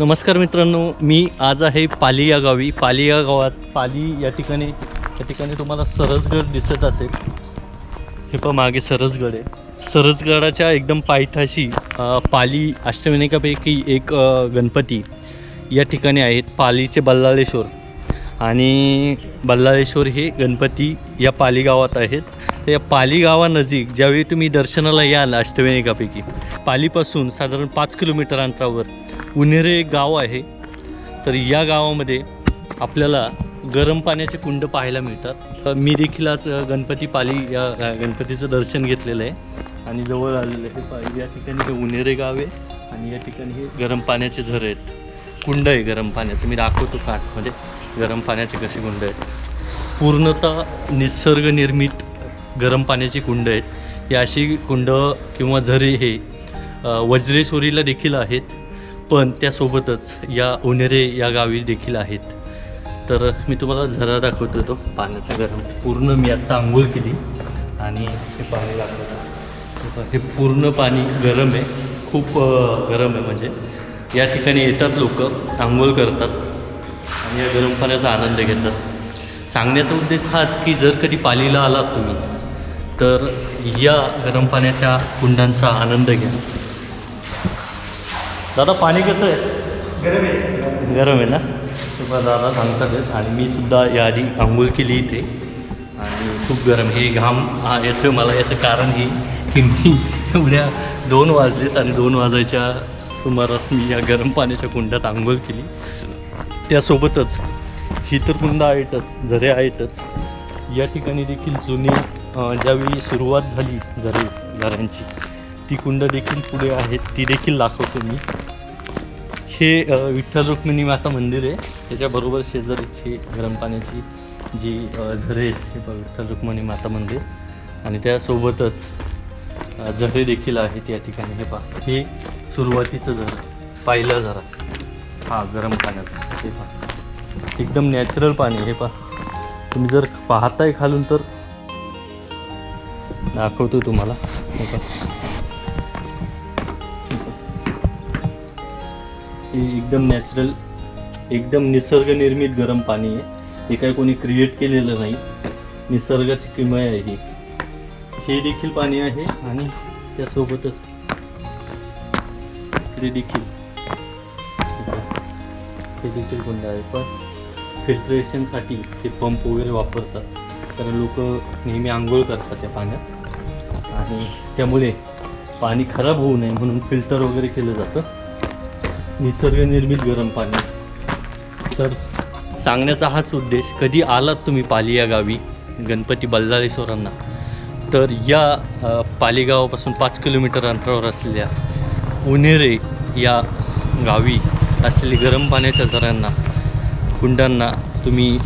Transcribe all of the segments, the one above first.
नमस्कार मित्रांनो मी आज आहे पाली या गावी. पाली या गावात पाली या ठिकाणी या ठिकाणी तुम्हाला सरसगड दिसत असेल. हे पण मागे सरसगड आहे. सरसगडाच्या एकदम पायथाशी पाली अष्टविनायकापैकी एक गणपती या ठिकाणी आहेत पालीचे बल्लाळेश्वर. आणि बल्लाळेश्वर हे गणपती या पाली गावात आहेत. या पाली गावानजीक ज्यावेळी तुम्ही दर्शनाला याल अष्टविनायकापैकी पालीपासून साधारण पाच किलोमीटर अंतरावर उन्हेरे एक गाव आहे. तर या गावामध्ये आपल्याला गरम पाण्याचे कुंड पाहायला मिळतात. मी देखील आज गणपतीपाली गणपती पाली या गणपतीचं दर्शन घेतलेलं आहे. आणि जवळ आलेलं आहे या ठिकाणी हे उन्हेरे गाव आहे. आणि या ठिकाणी हे गरम पाण्याचे झरे आहेत. कुंड आहे गरम पाण्याचं. मी दाखवतो काठमध्ये. गरम पाण्याचे कसे कुंड आहेत. पूर्णतः निसर्गनिर्मित गरम पाण्याची कुंड आहेत. ही अशी कुंड किंवा झरे हे वज्रेश्वरीला देखील आहेत. पण त्यासोबतच या उन्हेरे या गावी देखील आहेत. तर मी तुम्हाला झरा दाखवतो तो. पाण्याचा गरम पूर्ण मी आत्ता आंघोळ केली आणि हे पाणी दाखवतो हे पूर्ण पाणी गरम आहे. खूप गरम आहे म्हणजे. या ठिकाणी येतात लोक आंघोळ करतात आणि या गरम पाण्याचा आनंद घेतात. सांगण्याचा उद्देश हाच की जर कधी पालीला आलात तुम्ही तर या गरम पाण्याच्या कुंडांचा आनंद घ्या. दादा पाणी कसं आहे? गरम आहे. गरम आहे ना? तुम्हाला दादा सांगतात आणि मी सुद्धा याआधी आंघोळ केली इथे. आणि खूप गरम हे घाम हा येतो मला. याचं कारण हे की मी एवढ्या दोन वाजलेत आणि दोन वाजायच्या सुमारास मी या गरम पाण्याच्या कुंडात आंघोळ केली. त्यासोबतच ही तर कुंड आहेतच झरे आहेतच. या ठिकाणी देखील जुनी ज्यावेळी सुरुवात झाली झरे झऱ्यांची ती कुंड देखील पुढे आहेत. ती देखील दाखवतो मी. हे विठ्ठल रुक्मिणी माता मंदिर आहे. त्याच्याबरोबर शेजारीची गरम पाण्याची जी झरे आहेत हे विठ्ठल रुक्मिणी माता मंदिर. आणि त्यासोबतच झरे देखील आहेत या ठिकाणी. हे पहा हे सुरुवातीचं झरं पाहिलं झरा. हा गरम पाण्याचं. हे पहा एकदम नॅचरल पाणी हे पहा तुम्ही जर पाहताय खालून तर दाखवतो तुम्हाला. हे पहा. हे एकदम नॅचरल एकदम निसर्गनिर्मित गरम पाणी आहे. हे काय कोणी क्रिएट केलेलं नाही. निसर्गाची किमय आहे ही. हे देखील पाणी आहे आणि त्यासोबतच हे देखील. हे देखील कुंड आहे पण फिल्ट्रेशनसाठी ते पंप वगैरे वापरतात. कारण लोक नेहमी आंघोळ करतात त्या पाण्यात. आणि त्यामुळे पाणी खराब होऊ नये म्हणून फिल्टर वगैरे केलं जातं. निसर्गनिर्मित गरम पाणी. तर सांगण्याचा हाच उद्देश कधी आलात तुम्ही पाली या गावी गणपती बल्लाळेश्वरांना? तर या पालीगावापासून पाच किलोमीटर अंतरावर असलेल्या उन्हेरे या गावी असलेली गरम पाण्याच्या झऱ्यांना कुंडांना तुम्ही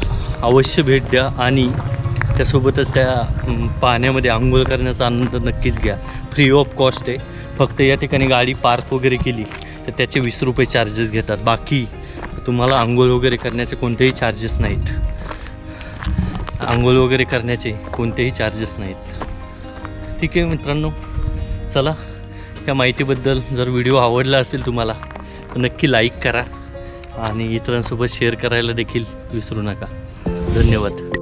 अवश्य भेट द्या आणि त्यासोबतच त्या पाण्यामध्ये आंघोळ करण्याचा आनंद नक्कीच घ्या. फ्री ऑफ कॉस्ट आहे. फक्त या ठिकाणी गाडी पार्क वगैरे केली तर त्याचे वीस रुपये चार्जेस घेतात. बाकी तुम्हाला आंघोळ वगैरे करण्याचे कोणतेही चार्जेस नाहीत. आंघोळ वगैरे करण्याचे कोणतेही चार्जेस नाहीत. ठीक आहे मित्रांनो चला या माहितीबद्दल जर व्हिडिओ आवडला असेल तुम्हाला तर नक्की लाईक करा आणि इतरांसोबत शेअर करायला देखील विसरू नका. धन्यवाद.